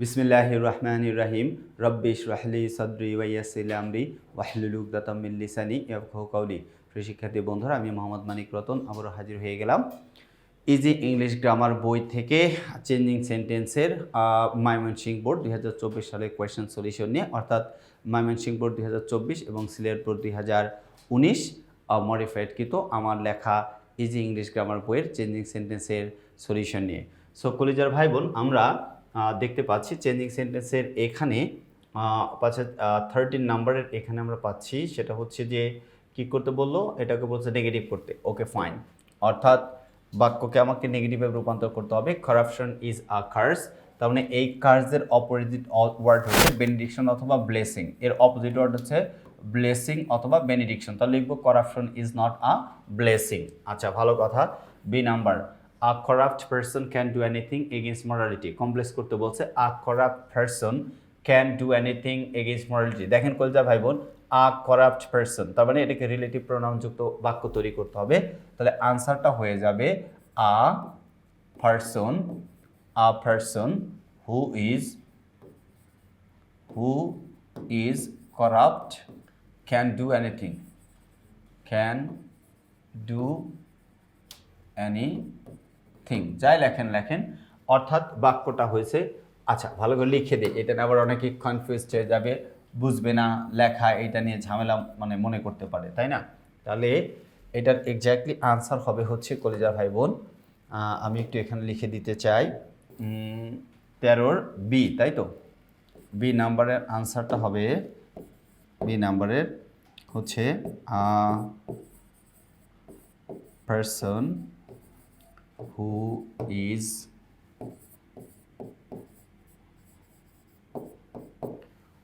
বিসমিল্লাহ রহমান রাহিম রব্বিশ রাহলি সদরি ওয়াইয়াসিল আমরি ওয়াহলুল উকদাতামিল লিসানি ইয়াফকাহু কাউলি প্রিয় শিক্ষার্থী বন্ধুরা, আমি মোহাম্মদ মানিক রতন, আবারও হাজির হয়ে গেলাম। ইজি ইংলিশ গ্রামার বই থেকে চেঞ্জিং সেন্টেন্সের মাইমনসিং বোর্ড দুই হাজার চব্বিশ সালের কোয়েশ্চেন সলিউশন নিয়ে, অর্থাৎ মাইমনসিং বোর্ড দুই হাজার চব্বিশ এবং সিলেট বোর্ড দুই হাজার উনিশ মডিফাইডকৃত আমার লেখা ইজি ইংলিশ গ্রামার বইয়ের চেঞ্জিং সেন্টেন্সের সলিউশন নিয়ে। সো কলিজার ভাই বোন, আমরা দেখতে পাচ্ছি চেঞ্জিং সেন্টেন্সের এখানে পাচ্ছে থার্টিন নাম্বারের এখানে আমরা পাচ্ছি, সেটা হচ্ছে যে কি করতে বলল? এটাকে বলছে নেগেটিভ করতে। ওকে ফাইন অর্থাৎ বাক্যকে আমাকে নেগেটিভে রূপান্তর করতে হবে। করাপশন ইজ আ কার্স তার মানে এই কার্সের অপোজিট ওয়ার্ড হচ্ছে বেনিডিকশন অথবা ব্লেসিং এর অপোজিট ওয়ার্ড হচ্ছে ব্লেসিং অথবা বেনিডিকশন তাহলে লিখব corruption is not a blessing আচ্ছা ভালো কথা। B number a corrupt person can do anything against morality complex করতে বলছে a corrupt person can do anything against morality দেখেন কলজা ভাই বোন আ করাপ্ট পারসন তার মানে এটাকে রিলেটিভ প্রোনাউনযুক্ত বাক্য তৈরি করতে হবে। তাহলে আনসারটা হয়ে যাবে a person a person who is who is corrupt can do anything can do anything যাই লেখেন লেখেন, অর্থাৎ বাক্যটা হয়েছে আচ্ছা ভালো করে লিখে দিই, এটা আবার অনেকে কনফিউজ হয়ে যাবে, বুঝবে না, লেখা এটা নিয়ে ঝামেলা মানে মনে করতে পারে, তাই না? তাহলে এটার এক্স্যাক্টলি আনসার হবে হচ্ছে কলিজা ভাই বোন আমি একটু এখানে লিখে দিতে চাই তেরোর বি তাই তো? বি নাম্বারের আনসারটা হবে বি নাম্বারের হচ্ছে person who is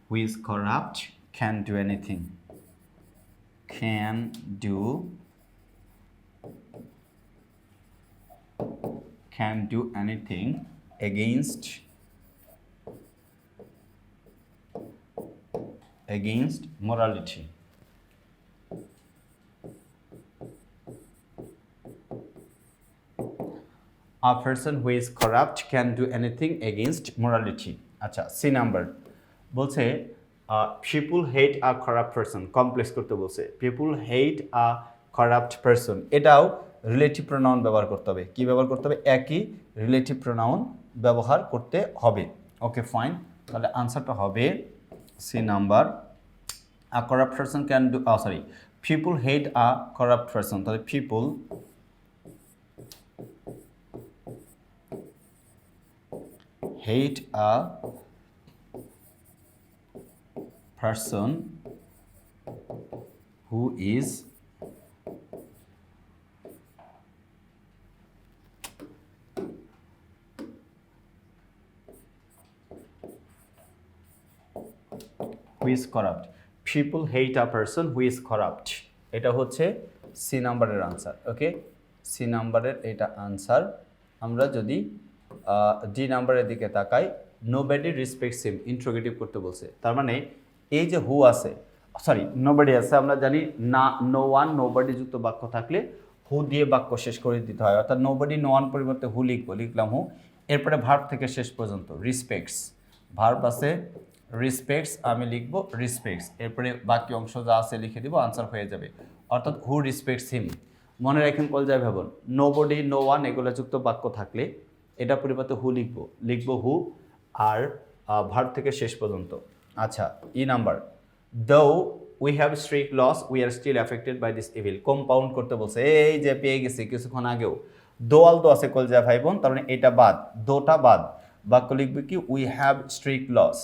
who is corrupt can do anything. Can do can do anything against against morality. A person who is corrupt can do anything against morality. আচ্ছা সি নাম্বার বলছে people hate a খারাপ person complex করতে বলছে people hate a খারাপ person এটাও relative pronoun ব্যবহার করতে হবে। কি ব্যবহার করতে হবে? একই রিলেটিভ প্রোনাউন ব্যবহার করতে হবে। ওকে ফাইন তাহলে আনসারটা হবে C number a corrupt person can do sorry people hate a corrupt person তাহলে people hate a person who is who is corrupt people hate a person who is corrupt এটা হচ্ছে C নাম্বারের answer okay C নাম্বারের এটা answer আমরা যদি D নাম্বারের দিকে তাকাই nobody respects him interrogative করতে বলছে। তার মানে এই যে হু আছে সরি নো বাডি আছে, আমরা জানি না নো ওয়ান নো বাডি যুক্ত বাক্য থাকলে হু দিয়ে বাক্য শেষ করে দিতে হয়। অর্থাৎ নো বাডি নো ওয়ান পরিবর্তে হু লিখব, লিখলাম হু এরপরে ভার্ব থেকে শেষ পর্যন্ত রিসপেক্টস ভার্ব আছে রিসপেক্টস আমি লিখব রিসপেক্টস এরপরে বাকি অংশ যা আছে লিখে দিব আনসার হয়ে যাবে। অর্থাৎ হু রিসপেক্টস হিম মনে রাখেন কল যায় ভাবুন নো বডি নো ওয়ান এগুলো যুক্ত বাক্য থাকলে এটা পরিবর্তে হু লিখব। লিখব হু আর ভার্ব থেকে শেষ পর্যন্ত। আচ্ছা E number though we have streak loss we are still affected by this evil compound করতে বলছে, এই যে পেয়ে গেছি কিছুক্ষণ আগেও। দোয়াল দো আছে কলজা ভাই বোন তার মানে এটা বাদ, দোটা বাদ। বাক্য লিখবে কি? উই হ্যাভ স্ট্রিক লস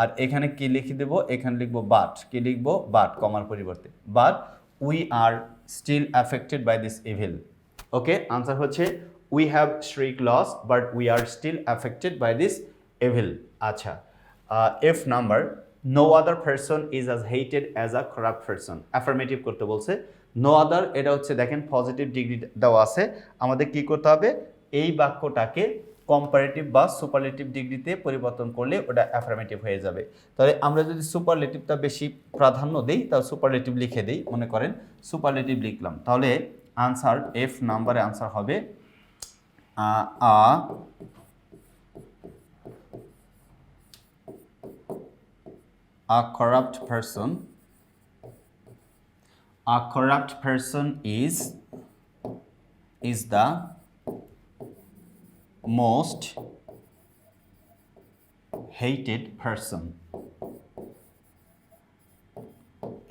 আর এখানে কি লিখে দেব? এখানে লিখব বাট কি লিখব? বাট কমার পরিবর্তে। But we are still affected by this evil okay answer হচ্ছে we have streak loss but we are still affected by this evil আচ্ছা F number no other person is as hated as a খারাপ person affirmative করতে বলছে no other এটা হচ্ছে দেখেন positive degree দেওয়া আছে। আমাদের কি করতে হবে? এই বাক্যটাকে কম্পারেটিভ বা সুপারলেটিভ ডিগ্রিতে পরিবর্তন করলে ওটা অ্যাফার্মেটিভ হয়ে যাবে। তাহলে আমরা যদি সুপারলেটিভটা বেশি প্রাধান্য দিই, তাহলে সুপারলেটিভ লিখে দিই। মনে করেন সুপারলেটিভ লিখলাম। তাহলে আনসার এফ নাম্বারে আনসার হবে আ a corrupt person a corrupt person is is the most hated person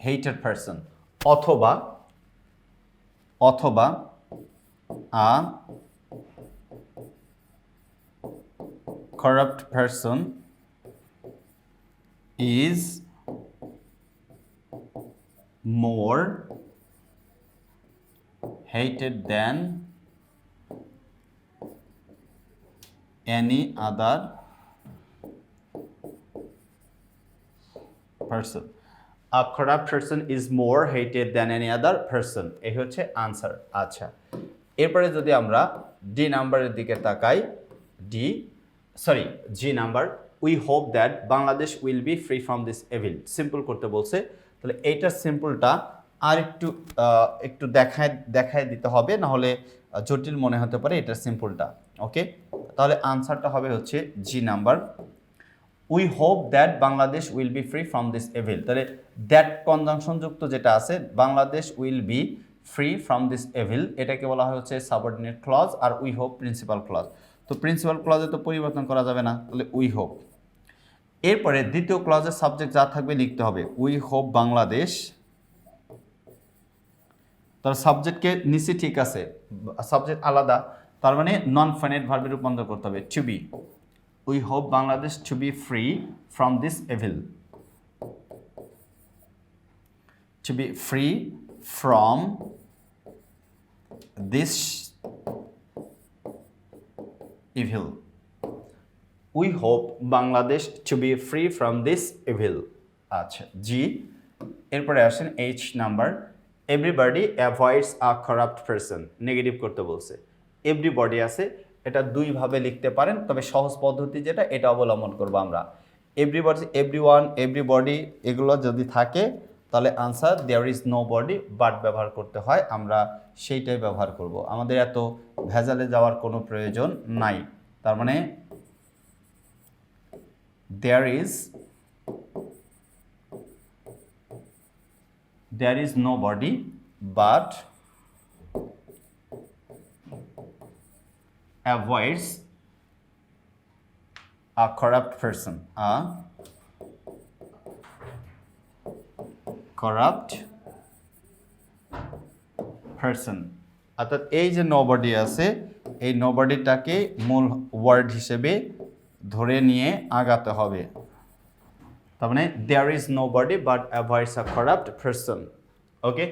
hated person অথবা অথবা a corrupt person is more hated than any other person a corrupt person is more hated than any other person এই হচ্ছে answer আচ্ছা এরপরে যদি আমরা D নাম্বারের দিকে তাকাই D sorry G number we hope that Bangladesh will be free from this evil simple করতে বলছে। তাহলে এইটার সিম্পলটা আর একটু একটু দেখায় দেখায় দিতে হবে না হলে জটিল মনে হতে পারে এটার সিম্পলটা ওকে তাহলে আনসারটা হবে হচ্ছে G number we hope that Bangladesh will be free from this evil তাহলে দ্যাট কনজাংশনযুক্ত যেটা আছে Bangladesh will be free from this evil এটাকে বলা হয় হচ্ছে সাবঅর্ডিনেট ক্লজ আর উই হোপ প্রিন্সিপাল ক্লজ তো প্রিন্সিপাল ক্লজে তো পরিবর্তন করা যাবে না, তাহলে উই হোপ এরপরে দ্বিতীয় ক্লজের সাবজেক্ট যা থাকবে লিখতে হবে উই হোপ বাংলাদেশ। তার সাবজেক্টকে নিচে ঠিক আছে সাবজেক্ট আলাদা, তার মানে নন ফাইনাইট ভার্বে রূপান্তর করতে হবে to be we hope Bangladesh to be free from this evil to be free from this evil. We hope Bangladesh to be free from this evil. আচ্ছা জি। এরপরে আসেন H number everybody avoids a corrupt person negative করতে বলছে। Everybody আছে, এটা দুইভাবে লিখতে পারেন, তবে সহজ পদ্ধতি যেটা, এটা অবলম্বন করব আমরা। এভরিবডি এভরি ওয়ান এভরিবডি এগুলো যদি থাকে, তাহলে answer there is nobody but ব্যবহার করতে হয়। আমরা সেইটাই ব্যবহার করব। আমাদের এত ভেজালে যাওয়ার কোনো প্রয়োজন নাই। তার মানে there is there is nobody but avoids a corrupt person. A corrupt person. অর্থাৎ এই যে নবডি আছে, এই নবডিটাকে মূল ওয়ার্ড হিসেবে ধরে নিয়ে আগাতে হবে। তার মানে there is nobody but avoids a corrupt person okay?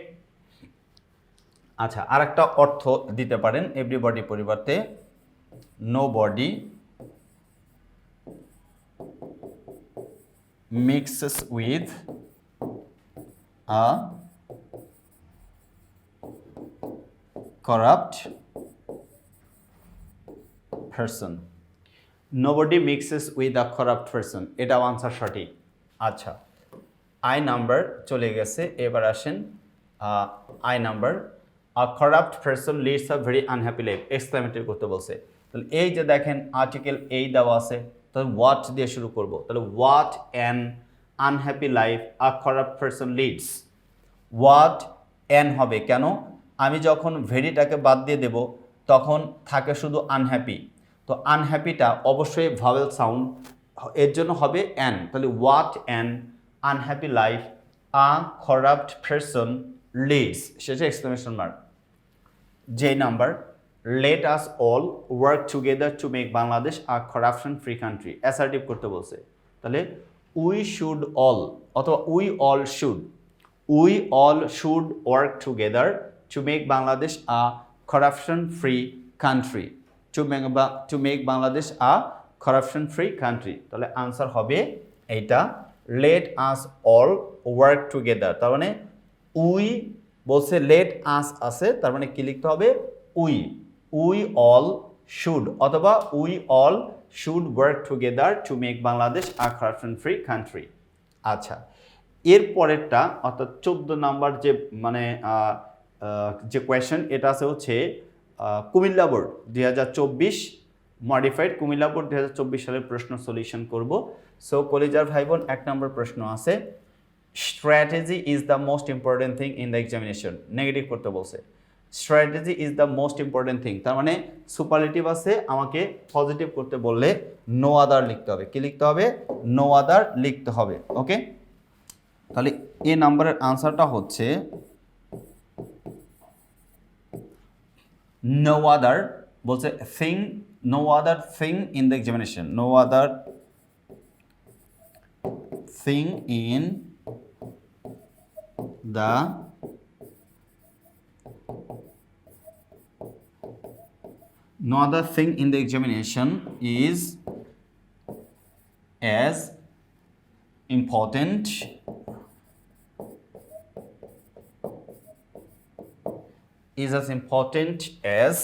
আচ্ছা আর একটা অর্থ দিতে পারেন এভরিবডি পরিবর্তে। Nobody mixes with a corrupt person. Nobody mixes with a corrupt person. এটা আনসার সঠিক। আচ্ছা আই নাম্বার চলে গেছে। এবার আসেন I number a corrupt person leads a very unhappy life exclamative করতে বলছে। তাহলে এই যে দেখেন আর্টিকেল এই দেওয়া আছে, তাহলে হোয়াট দিয়ে শুরু করব? তাহলে what an unhappy life a corrupt person leads what an হবে কেন? আমি যখন ভেরিটাকে বাদ দিয়ে দেব, তখন থাকে শুধু আনহ্যাপি তো আনহ্যাপিটা অবশ্যই ভাওয়েল সাউন্ড এর জন্য হবে অ্যান তাহলে what an unhappy life a corrupt person leads সেটা exclamation mark J number let us all work together to make Bangladesh a corruption free country assertive করতে বলছে। তাহলে উই শুড অল অথবা we all should we all should work together Bangladesh a corruption free country to make to make Bangladesh a corruption free country তাহলে answer হবে এইটা। Let us all work together তার মানে we বলছে let us আছে, তার মানে কি লিখতে হবে? উই। উই অল শুড অথবা we all should work together to make Bangladesh a corruption free country আচ্ছা। এর পরেরটা অর্থাৎ চোদ্দ নাম্বার যে মানে যে কোয়েশন এটা আছে হচ্ছে কুমিল্লা বোর্ড, দুই হাজার চব্বিশ মডিফাইড কুমিল্লা বোর্ড দু হাজার চব্বিশ সালের প্রশ্ন সলিউশন করব। সো কলিজার ভাই বোন এক নম্বর প্রশ্ন আছে strategy is the most important thing in the examination negative করতে বলছে। Strategy is the most important thing তার মানে সুপারলেটিভ আছে, আমাকে পজিটিভ করতে বললে নো আদার লিখতে হবে। কি লিখতে হবে? নো আদার লিখতে হবে। ওকে তাহলে, এ নাম্বারের আনসারটা হচ্ছে নো আদার বলছে thing no other thing in the examination no other thing in the no other thing in the examination is as important is as important as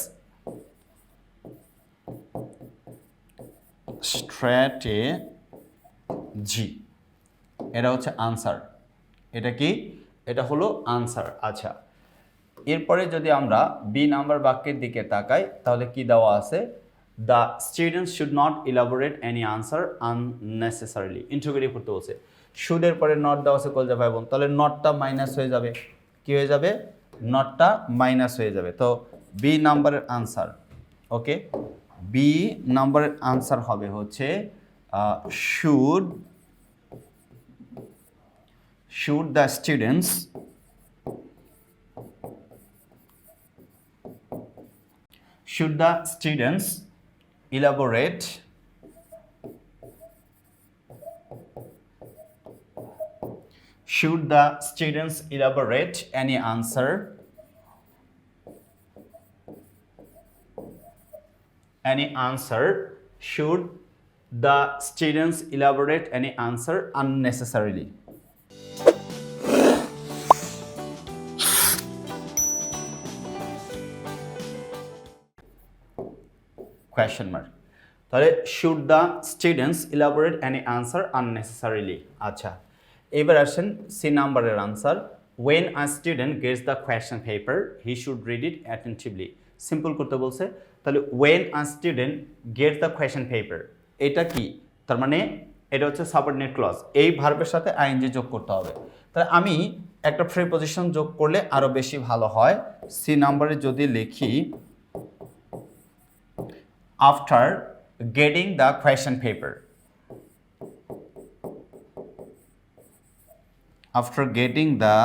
strategy. এটা হচ্ছে আনসার এটা কি? এটা হলো আনসার আচ্ছা। এরপরে যদি আমরা বি নাম্বার বাক্যের দিকে তাকাই, তাহলে কি দেওয়া আছে? The students should not elaborate any answer unnecessarily interrogative করতে বলছে। শুডের পরে নট দেওয়া আছে কলজা ভাই বোন। তাহলে নটটা মাইনাস হয়ে যাবে। কি হয়ে যাবে? নটটা মাইনাস হয়ে যাবে। তো বি নাম্বারের আনসার ওকে বি নাম্বারের আনসার হবে হচ্ছে should should the students should the students elaborate should the students elaborate any answer any answer should the students elaborate any answer unnecessarily question mark তাহলে should the students elaborate any answer unnecessarily আচ্ছা এবার আসেন C নাম্বারের answer when a student gets the question paper he should read it attentively simple করতে বলছে। তাহলে when a student gets the question paper এটা কি? তার মানে এটা হচ্ছে সাবঅর্ডিনেট ক্লজ এই ভার্বের সাথে আইএনজি যোগ করতে হবে। তাহলে আমি একটা ফ্রি পজিশন যোগ করলে আরও বেশি ভালো হয়। সি নাম্বারে যদি লিখি after getting the question paper. After getting the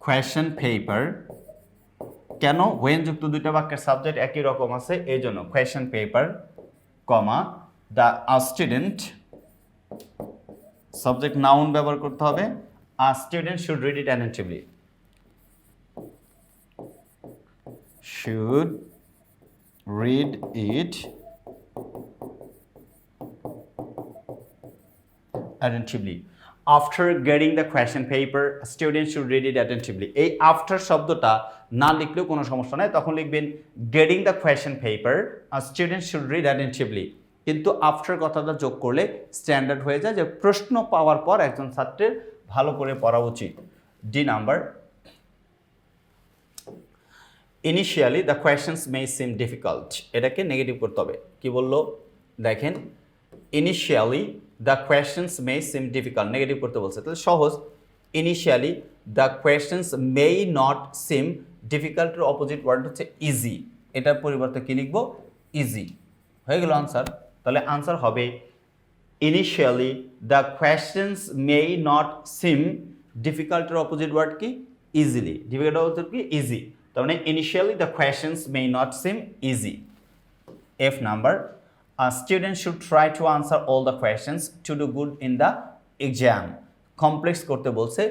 question paper, কেন ওয়েন যুক্ত দুইটা বাক্যের সাবজেক্ট একই রকম আছে? এই জন্য question paper comma the student subject noun ব্যবহার করতে হবে। A student should read it attentively should read it attentively. After getting the question paper students should read it attentively. এই after শব্দটা না লিখলেও কোনো সমস্যা নাই, তখন লিখবেন the question paper, a student should read attentively. কিন্তু আফটার কথাটা যোগ করলে স্ট্যান্ডার্ড হয়ে যায় যে প্রশ্ন পাওয়ার পর একজন ছাত্রের ভালো করে পড়া উচিত। D number initially the questions may seem difficult এটাকে নেগেটিভ করতে হবে। কি বলল? দেখেন initially the questions may seem difficult negative করতে বলছে, তাহলে সহজ। Initially the questions may not seem ডিফিকাল্টের opposite word হচ্ছে ইজি এটার পরিবর্তে কী লিখব? ইজি হয়ে গেল আনসার তাহলে আনসার হবে initially the questions may not seem ডিফিকাল্টের opposite word কি? ইজিলি ডিফিকাল্ট অপোজিট কি? ইজি তার মানে initially the questions may not seem easy F number a student should try to answer all the questions to do good in the exam. Complex করতে বলছে,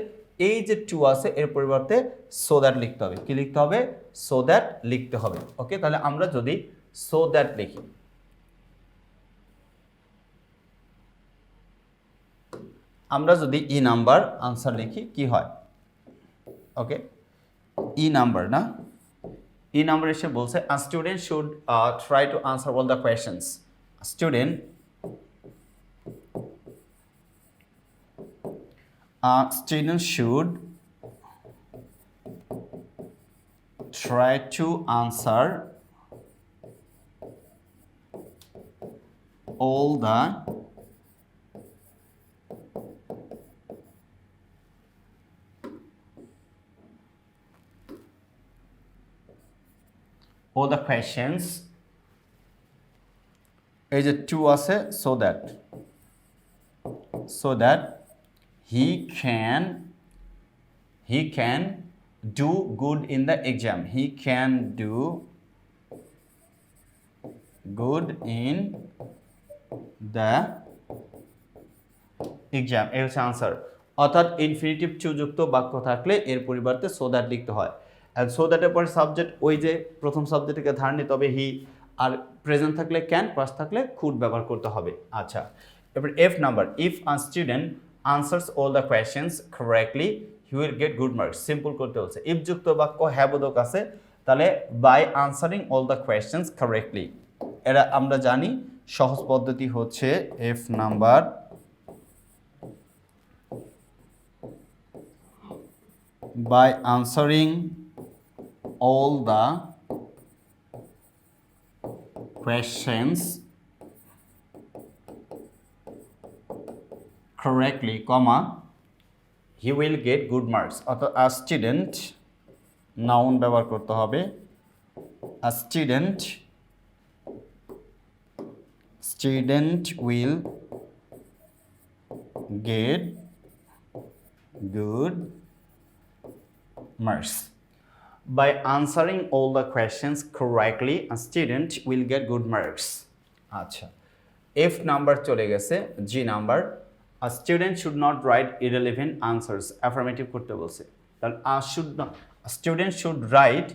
এই যে to আছে, এর পরিবর্তে সো দ্যাট লিখতে হবে। কি লিখতে হবে? সো দ্যাট লিখতে হবে। ওকে তাহলে আমরা যদি সো দ্যাট লিখি। আমরা যদি ই নাম্বার আনসার লিখি, কি হয়? ওকে ই নাম্বার না? ই নাম্বার এসে বলছে a student should try to answer all the questions student uh, students should try to answer all the all the questions এই যে টু আছে so that so that he can he can do good in the exam. He can do good in the exam এর হচ্ছে answer অর্থাৎ infinitive to যুক্ত বাক্য থাকলে এর পরিবর্তে সো দ্যাট লিখতে হয়। আর সো দ্যাটের পরে সাবজেক্ট ওই যে প্রথম সাবজেক্ট থেকে ধার নিতে হবে হি আর প্রেজেন্ট থাকলে ক্যান পাস থাকলে খুড ব্যবহার করতে হবে। আচ্ছা এবার F number if a student answers all the questions correctly he will get good marks simple করতে হচ্ছে ইফ যুক্ত বাক্য হ্যাবোধক আছে, তাহলে by answering all the questions correctly এরা আমরা জানি, সহজ পদ্ধতি হচ্ছে F number by answering all the questions correctly comma he will get good marks অর্থাৎ a student নাউন ব্যবহার করতে হবে a student student will get good marks. By answering all the questions correctly, a student will get good marks. আচ্ছা। F number চলে গেছে G number a student should not write irrelevant answers affirmative করতে বলছে। তাহলে a should student should write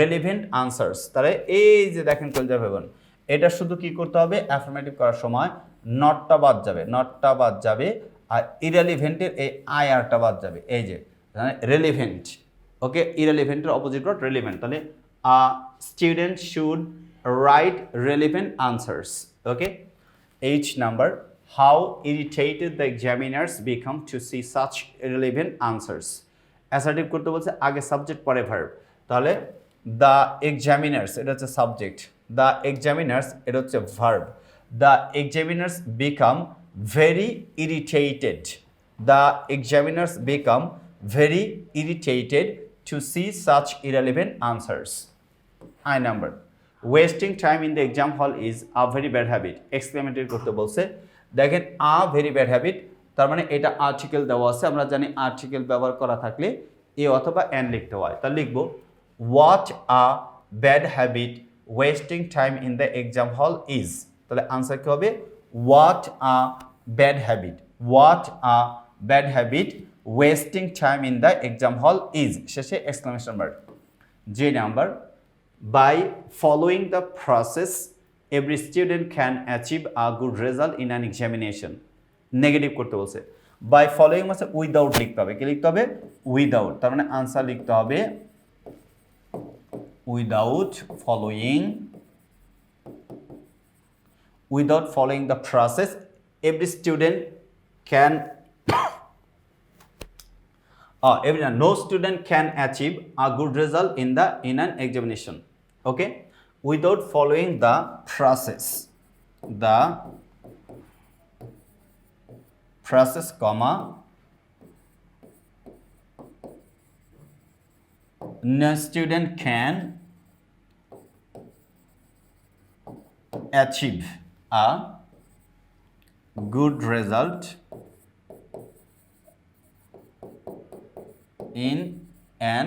relevant answers তাহলে এই যে দেখেন কলজা ভেবন এটা শুধু কি করতে হবে? অ্যাফার্মেটিভ করার সময় নটটা বাদ যাবে নটটা বাদ যাবে আর ইরেলিভেন্টের এই আয়ারটা বাদ যাবে। এই যে রেলিভেন্ট ওকে ইরেলিভেন্টের অপোজিট ওয়ার্ড রেলিভেন্ট তাহলে student should write relevant answers okay H number how irritated the examiners become to see such relevant answers assertive করতে বলছে, আগে সাবজেক্ট পরে ভার্ব তাহলে দ্য এক্সামিনার্স এটা হচ্ছে সাবজেক্ট দ্য এক্সামিনার্স এটা হচ্ছে verb the examiners become very irritated the examiners become very irritated to see such irrelevant answers. I number. Wasting time in the exam hall is a very bad habit. Exclamatory করতে বলছে দেখেন a very bad habit তার মানে এটা article দেওয়া আছে আমরা জানি আর্টিকেল ব্যবহার করা থাকলে এ অথবা অ্যান লিখতে হয় তা লিখব what a bad habit wasting time in the exam hall is তাহলে আনসার কি হবে what a bad habit what a bad habit wasting time in the exam hall is শেষে এক্সক্লামেশন মার্ক যে number by following the process every student can achieve a good result in an examination negative করতে বলছে। By following মানে without লিখতে হবে। কি লিখতে হবে? উইদাউট তার মানে আনসার লিখতে হবে। Without following without following the process every student can uh, no student can achieve a good result in the in an examination okay without following the process the process comma no student can achieve a good result in an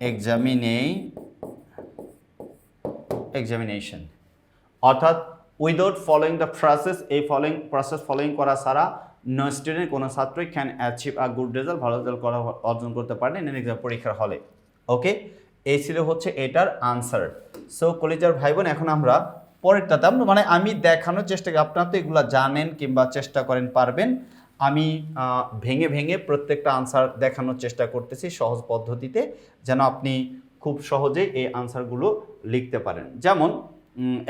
examination অর্থাৎ without following the process এই following process following করা ছাড়া no student কোনো ছাত্রই can achieve a good result ভালো result করা, অর্জন করতে পারেন ইন এক্সাম পরীক্ষার হলে। ওকে এই ছিল হচ্ছে এটার আনসার সো কলেজের ভাই বোন এখন আমরা পরেরটাতে আমরা মানে আমি দেখানোর চেষ্টা করি। আপনারা তো এগুলো জানেন কিংবা চেষ্টা করেন, পারবেন। আমি ভেঙে ভেঙে প্রত্যেকটা আনসার দেখানোর চেষ্টা করতেছি সহজ পদ্ধতিতে যেন আপনি খুব সহজেই এই আনসারগুলো লিখতে পারেন। যেমন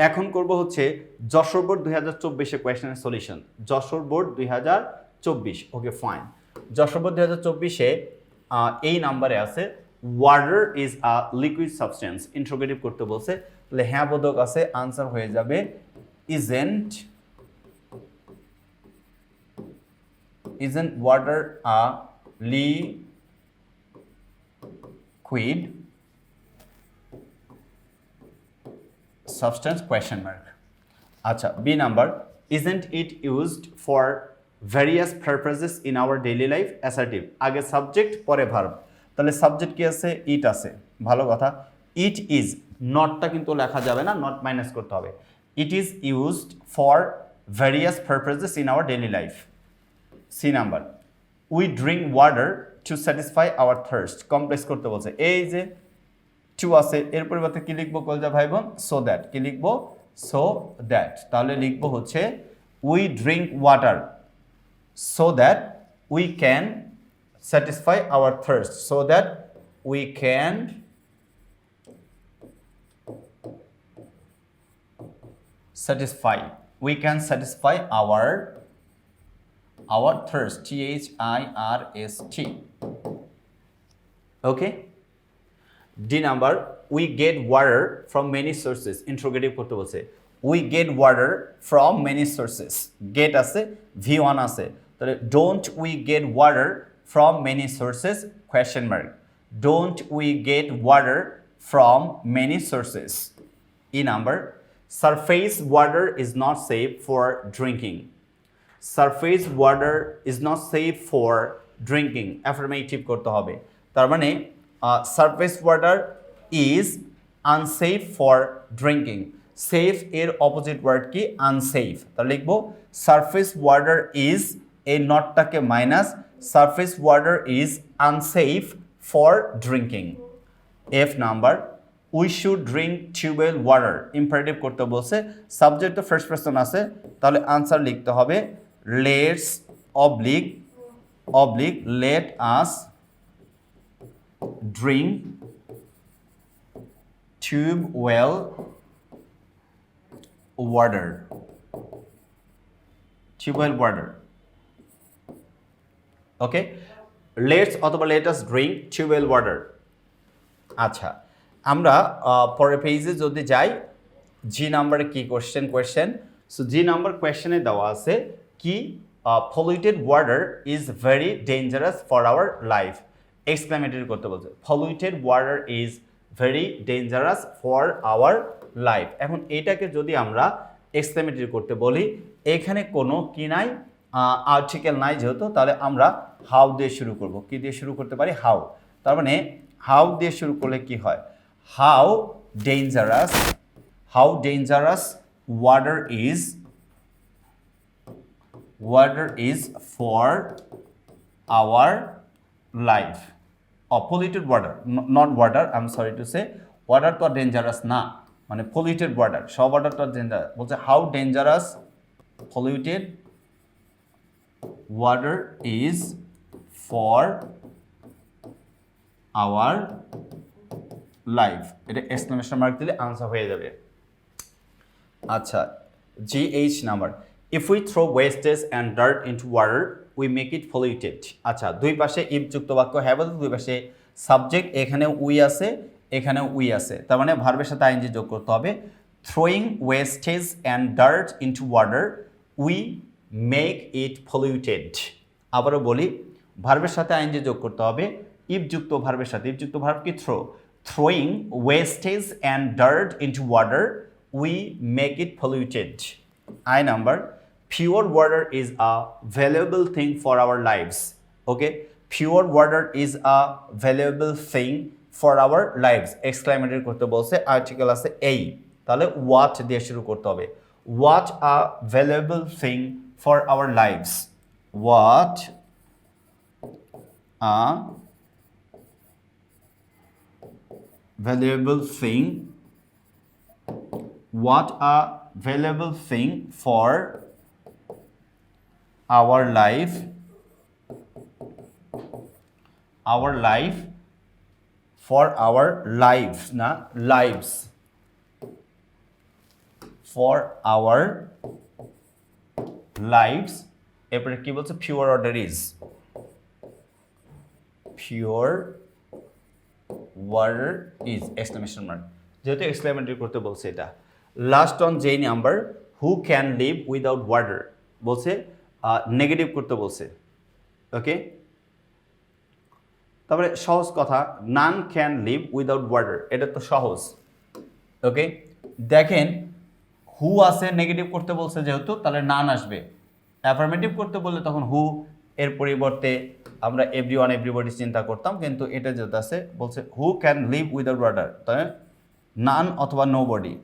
এখন করব হচ্ছে যশোর বোর্ড দুই হাজার চব্বিশে কোয়েশনের সলিউশন যশোর বোর্ড দুই হাজার চব্বিশ। ওকে ফাইন যশোর বোর্ড দুই হাজার চব্বিশে এই নাম্বারে আছে water is a liquid substance interrogative করতে বলছে। তাহলে হ্যাঁ বোধক আছে আনসার হয়ে যাবে isn't isn't water a liquid substance? Question mark. আচ্ছা B number isn't it used for various purposes in our daily life? Assertive. আগে সাবজেক্ট পরে ভার্ব তাহলে সাবজেক্ট কি আছে ইট আছে ভালো কথা ইট ইজ নটটা কিন্তু লেখা যাবে না নট মাইনাস করতে হবে it is used for various purposes in our daily life C number we drink water to satisfy our thirst complex করতে বলছে। এই যে টু আছে, এর পরিবর্তে কি লিখব কলজা ভাই বোন সো দ্যাট কি লিখব? সো দ্যাট তাহলে লিখব হচ্ছে we drink water so that we can satisfy our thirst so that we can satisfy we can satisfy our our thirst t h i r s t okay D number, we get water from many sources. Interrogative করতে বলছে we get water from many sources. Get আছে V1 আছে তাহলে don't we get water from many sources? Question mark. Don't we get water from many sources? E number, surface water is not safe for drinking. Surface water is not safe for drinking affirmative করতে হবে। তার মানে surface water is unsafe for drinking safe এর opposite word কি? Unsafe তাহলে লিখব surface water is এই নটটাকে minus surface water is unsafe for drinking F number we should drink tube well water imperative করতে বলছে। সাবজেক্ট তো ফার্স্ট পার্সন আছে। তাহলে আনসার লিখতে হবে let's oblique oblique, let us drink tubewell water tubewell water. Okay? Let's অথবা let us drink tubewell water. আচ্ছা আমরা পরের পেজে যদি যাই জি নাম্বারে কি question question so G number কোয়েশ্চেনে দেওয়া আছে কি polluted water is very dangerous for our life exclamatory করতে বলছে polluted water is very dangerous for our life এখন এটাকে যদি আমরা এক্সক্লামেটরি করতে বলি, এখানে কোনো কি নাই আর্টিকেল নাই যেহেতু, তাহলে আমরা হাউ দিয়ে শুরু করব। কি দিয়ে শুরু করতে পারি? হাউ তার মানে হাউ দিয়ে শুরু করলে কি হয়? How dangerous how dangerous water is water is for our life polluted water not water I am sorry to say water তো ডেঞ্জারাস না মানে পলিউটেড ওয়াটার সব ওয়াটার তো ডেঞ্জারাস বলছে how dangerous polluted water is for our life এটা exclamation mark দিলে answer হয়ে যাবে। আচ্ছা G H number. If we throw wastage and dirt into water we make it polluted আচ্ছা দুই পাশে ইফ যুক্ত বাক্য হ্যাঁ বলতে দুই পাশে সাবজেক্ট এখানে উই আছে, এখানে উই আছে। তার মানে ভার্বের সাথে আইনজি যোগ করতে হবে। Throwing wastage and dirt into water we make it polluted আবারও বলি ভার্বের সাথে আইনজি যোগ করতে হবে। ইফ যুক্ত ভার্বের সাথে ইফ যুক্ত ভার্ব কি throw throwing wastage and dirt into water we make it polluted I number pure water is a valuable thing for our lives okay pure water is a valuable thing for our lives exclamatory করতে বলছে article আছে এই তাহলে what দিয়ে শুরু করতে হবে what a valuable thing for our lives what a valuable thing what a valuable thing for our life our life for our lives না lives. For our lives, এরপরে কি বলছে? Pure order is pure water is exclamation mark যেহেতু exclamatory করতে বলছে এটা। Last on যেই number who can live without water বলছে নেগেটিভ করতে বলছে। ওকে তারপরে সহজ কথা none can live without water এটা তো সহজ। ওকে দেখেন হু আছে নেগেটিভ করতে বলছে যেহেতু, তাহলে নান আসবে। অ্যাফার্মেটিভ করতে বললে তখন হু এর পরিবর্তে আমরা এভরি ওয়ান এভরিবডি চিন্তা করতাম, কিন্তু এটা যেটা আছে, বলছে who can live without water তাই নান অথবা নো বডি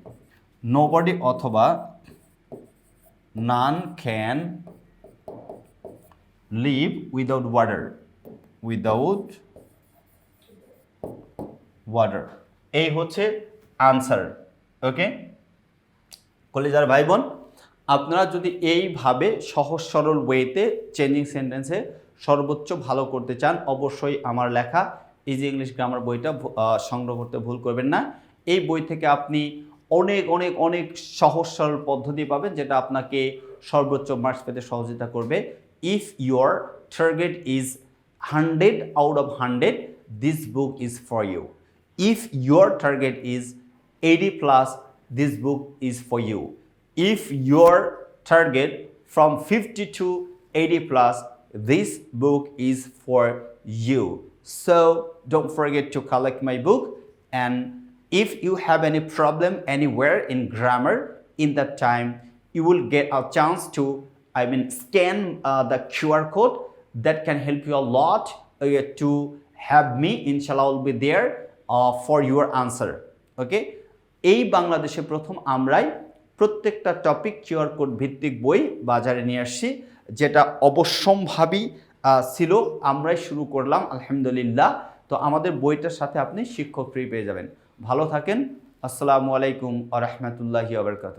নো বডি অথবা none can live without water without water এই হচ্ছে আনসার ওকে কলেজার ভাই বোন আপনারা যদি এইভাবে সহজ সরল ওয়েতে চেঞ্জিং সেন্টেন্সে সর্বোচ্চ ভালো করতে চান, অবশ্যই আমার লেখা ইজি ইংলিশ গ্রামার বইটা সংগ্রহ করতে ভুল করবেন না। এই বই থেকে আপনি অনেক অনেক অনেক সহজ সরল পদ্ধতি পাবেন, যেটা আপনাকে সর্বোচ্চ মার্কস পেতে সহযোগিতা করবে। if your target is 100 out of 100 this book is for you. If your target is 80 plus this book is for you. If your target from 50 to 80 plus this book is for you. So don't forget to collect my book. And if you have any problem anywhere in grammar in that time you will get a chance to i mean scan uh, the qr code. That can help you a lot uh, to have me inshallah i'll be there uh, for your answer. ওকে এই বাংলাদেশে প্রথম আমরাই প্রত্যেকটা topic QR code ভিত্তিক বই বাজারে নিয়ে আসছি যেটা অবশ্যম্ভাবী ছিল। আমরাই শুরু করলাম আলহামদুলিল্লাহ। তো আমাদের বইটার সাথে আপনি শিক্ষক ফ্রি পেয়ে যাবেন। ভালো থাকেন। আসসালামু আলাইকুম আ রহমতুল্লাহি আবরকাত